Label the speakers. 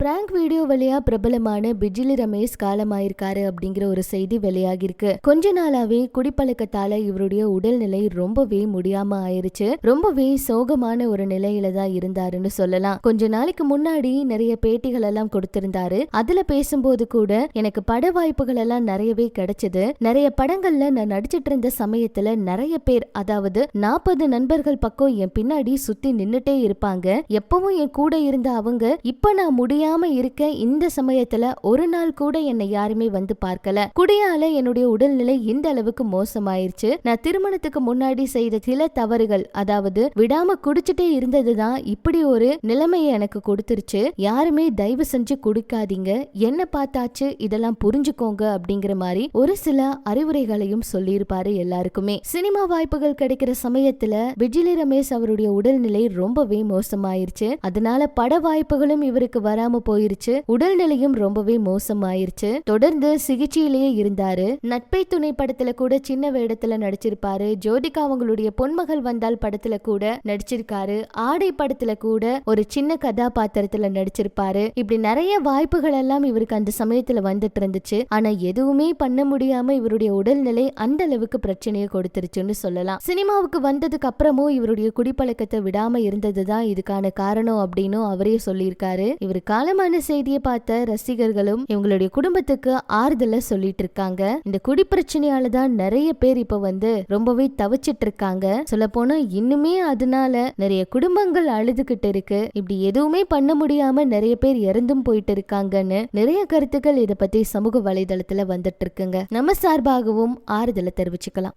Speaker 1: Prank video வழியா பிரபலமான பிஜிலி ரமேஷ் காலமாயிருக்காரு அப்படிங்கிற ஒரு செய்தி வெளியாகிருக்கு கொஞ்ச நாளாவே குடிப்பழக்கத்தால இவருடைய உடல்நிலை ரொம்பவே முடியாம ஆயிருச்சு. ரொம்பவே சோகமான ஒரு நிலையில தான் இருந்தாருன்னு சொல்லலாம். கொஞ்ச நாளைக்கு முன்னாடி நிறைய பேட்டிகள் எல்லாம் கொடுத்திருந்தாரு. அதுல பேசும்போது கூட எனக்கு பட வாய்ப்புகள் எல்லாம் நிறையவே கிடைச்சது. நிறைய படங்கள்ல நான் நடிச்சிட்டு இருந்த சமயத்துல நிறைய பேர் அதாவது நாற்பது நண்பர்கள் பக்கம் என் பின்னாடி சுத்தி நின்னுட்டே இருப்பாங்க. எப்பவும் என் கூட இருந்த அவங்க இப்ப நான் முடியாம இருக்க இந்த சமயத்துல ஒரு நாள் கூட என்னை யாருமே வந்து பார்க்கல. குடியால என்னுடைய உடல்நிலை இந்த அளவுக்கு மோசமாயிருச்சு. நான் திருமணத்துக்கு முன்னாடி செய்த சில தவறுகள் அதாவது விடாம குடிச்சிட்டே இருந்ததுதான் இப்படி ஒரு நிலைமையை எனக்கு கொடுத்துருச்சு. யாருமே தயவு செஞ்சு குடிக்காதீங்க. என்ன பார்த்தாச்சு? இதெல்லாம் புரிஞ்சுக்கோங்க அப்படிங்கிற மாதிரி ஒரு சில அறிவுரைகளையும் சொல்லியிருப்பாரு எல்லாருக்குமே. சினிமா வாய்ப்புகள் கிடைக்கிற சமயத்துல விஜிலி ரமேஷ் அவருடைய உடல்நிலை ரொம்பவே மோசமாயிருச்சு. அதனால பட வாய்ப்புகளும் இவருக்கு வராம போயிருச்சு. உடல்நிலையும் ரொம்பவே மோசமாயிருச்சு. தொடர்ந்து சிகிச்சையிலேயே இருந்தாரு. நட்பை துணை படத்துல கூட சின்ன வேடத்துல நடிச்சிருப்பாரு. ஜோதிகா அவங்களுடைய பொன்மகள் வந்தால் படத்துல கூட நடிச்சிருக்காரு. ஆடை படத்துல கூட ஒரு சின்ன கதாபாத்திரத்துல நடிச்சிருப்பாரு. இப்படி நிறைய வாய்ப்புகள் எல்லாம் இவருக்கு அந்த சமயத்துல வந்துட்டு இருந்துச்சு. ஆனா எதுவுமே பண்ண முடியாம இவருடைய உடல்நிலை அந்த அளவுக்கு பிரச்சனையை கொடுத்துருச்சுன்னு சொல்லலாம். சினிமாவுக்கு வந்ததுக்கு அப்புறமும் இவருடைய குடிப்பழக்கத்தை விடாம இருந்ததுதான் இதுக்கான காரணம் அப்படின்னு அவரே சொல்லியிருக்காரு. இவர் காலமான செய்தியை பார்த்த ரசிகர்களும் இவங்களுடைய குடும்பத்துக்கு ஆறுதல சொல்லிட்டு இருக்காங்க. இந்த குடி பிரச்சனையால தான் நிறைய பேர் இப்ப வந்து ரொம்பவே தவிச்சிட்டு இருக்காங்க. சொல்ல போனா இன்னுமே அதனால நிறைய குடும்பங்கள் அழுதுகிட்டு இருக்கு. இப்படி எதுவுமே பண்ண முடியாம நிறைய பேர் இறந்தும் போயிட்டு இருக்காங்கன்னு நிறைய கருத்துக்கள் இதை பத்தி சமூக வலைதளத்துல வந்துட்டு இருக்குங்க. நம்ம சார்பாகவும் ஆறுதலை தெரிவிச்சுக்கலாம்.